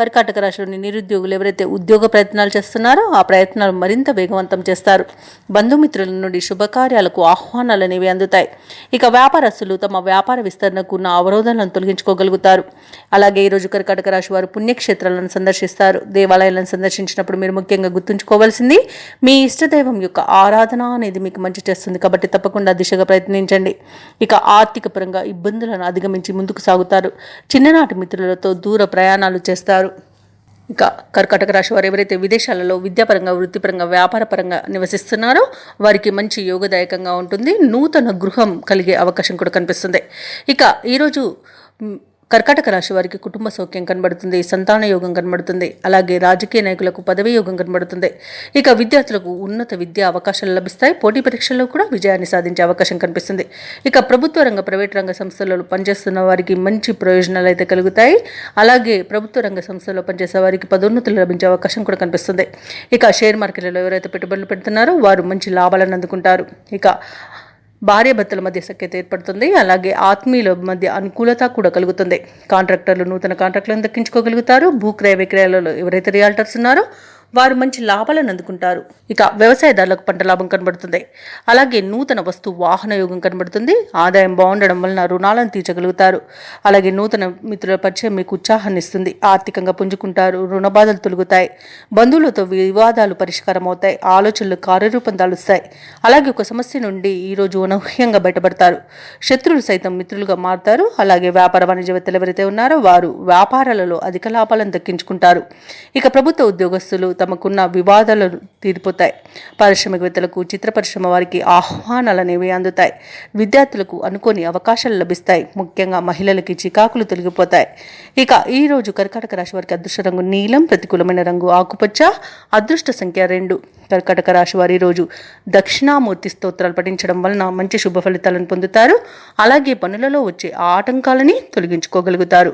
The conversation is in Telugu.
కర్కాటక రాశిలోని నిరుద్యోగులు ఎవరైతే ఉద్యోగ ప్రయత్నాలు చేస్తున్నారో ఆ ప్రయత్నాలు మరింత వేగవంతం చేస్తారు. బంధుమిత్రుల నుండి శుభకార్యాలకు ఆహ్వానాలు అనేవి అందుతాయి. ఇక వ్యాపారస్తులు తమ వ్యాపార విస్తరణకు ఉన్న అవరోధాలను తొలగించుకోగలుగుతారు. అలాగే ఈరోజు కర్కాటక రాశి వారు పుణ్యక్షేత్రాలను సందర్శిస్తారు. దేవాలయాలను సందర్శించినప్పుడు మీరు ముఖ్యంగా గుర్తుంచుకోవాల్సింది మీ ఇష్టదైవం యొక్క ఆరాధన అనేది మీకు మంచి చేస్తుంది కాబట్టి తప్పకుండా దిశగా ప్రయత్నించండి. ఇక ఆర్థిక పరంగా ఇబ్బందులను అధిగమించి ముందుకు సాగుతారు. చిన్ననాటి మిత్రులతో దూర ప్రయాణాలు చేస్తారు. ఇక కర్కాటక రాశి వారు ఎవరైతే విదేశాలలో విద్యాపరంగా వృత్తిపరంగా వ్యాపారపరంగా నివసిస్తున్నారో వారికి మంచి యోగదాయకంగా ఉంటుంది. నూతన గృహం కలిగే అవకాశం కూడా కనిపిస్తుంది. ఇక ఈరోజు కర్కాటక రాశి వారికి కుటుంబ సౌఖ్యం కనబడుతుంది సంతాన యోగం కనబడుతుంది అలాగే రాజకీయ నాయకులకు పదవి యోగం కనబడుతుంది. ఇక విద్యార్థులకు ఉన్నత విద్యా అవకాశాలు లభిస్తాయి పోటీ పరీక్షల్లో కూడా విజయాన్ని సాధించే అవకాశం కనిపిస్తుంది. ఇక ప్రభుత్వ రంగ ప్రైవేట్ రంగ సంస్థలలో పనిచేస్తున్న వారికి మంచి ప్రయోజనాలు అయితే కలుగుతాయి. అలాగే ప్రభుత్వ రంగ సంస్థలో పనిచేసే వారికి పదోన్నతులు లభించే అవకాశం కూడా కనిపిస్తుంది. ఇక షేర్ మార్కెట్లలో ఎవరైతే పెట్టుబడులు పెడుతున్నారో వారు మంచి లాభాలను అందుకుంటారు. ఇక భార్యాభర్తల మధ్య సఖ్యత ఏర్పడుతుంది. అలాగే ఆత్మీయుల మధ్య అనుకూలత కూడా కలుగుతుంది. కాంట్రాక్టర్లు నూతన కాంట్రాక్టులను దక్కించుకోగలుగుతారు. భూ క్రయ విక్రయాలలో ఎవరైతే రియాల్టర్స్ ఉన్నారో వారు మంచి లాభాలను అందుకుంటారు. ఇక వ్యవసాయదారులకు పంట లాభం కనబడుతుంది. అలాగే నూతన వస్తు వాహన యోగం కనబడుతుంది. ఆదాయం బాగుండడం వలన రుణాలను తీర్చగలుగుతారు. అలాగే నూతన మిత్రుల పరిచయం మీకు ఉత్సాహాన్ని ఇస్తుంది ఆర్థికంగా పుంజుకుంటారు. రుణ బాధలు తొలుగుతాయి. బంధువులతో వివాదాలు పరిష్కారం అవుతాయి ఆలోచనలు కార్యరూపం దాలుస్తాయి అలాగే ఒక సమస్య నుండి ఈరోజు అనూహ్యంగా బయటపడతారు. శత్రువులు సైతం మిత్రులుగా మారుతారు. అలాగే వ్యాపార వాణిజ్యవేత్తలు ఎవరైతే ఉన్నారో వారు వ్యాపారాలలో అధిక లాభాలను దక్కించుకుంటారు. ఇక ప్రభుత్వ ఉద్యోగస్తులు తమకున్న వివాదాలు తీరిపోతాయి. పారిశ్రామికవేత్తలకు చిత్ర పరిశ్రమ వారికి ఆహ్వానాలు అనేవి అందుతాయి. విద్యార్థులకు అనుకోని అవకాశాలు లభిస్తాయి. ముఖ్యంగా మహిళలకి చికాకులు తొలగిపోతాయి. ఇక ఈ రోజు కర్కాటక రాశి వారికి అదృష్ట రంగు నీలం ప్రతికూలమైన రంగు ఆకుపచ్చ అదృష్ట సంఖ్య రెండు. కర్కాటక రాశి వారి రోజు దక్షిణామూర్తి స్తోత్రాలు పఠించడం వలన మంచి శుభ ఫలితాలను పొందుతారు. అలాగే పనులలో వచ్చే ఆటంకాలని తొలగించుకోగలుగుతారు.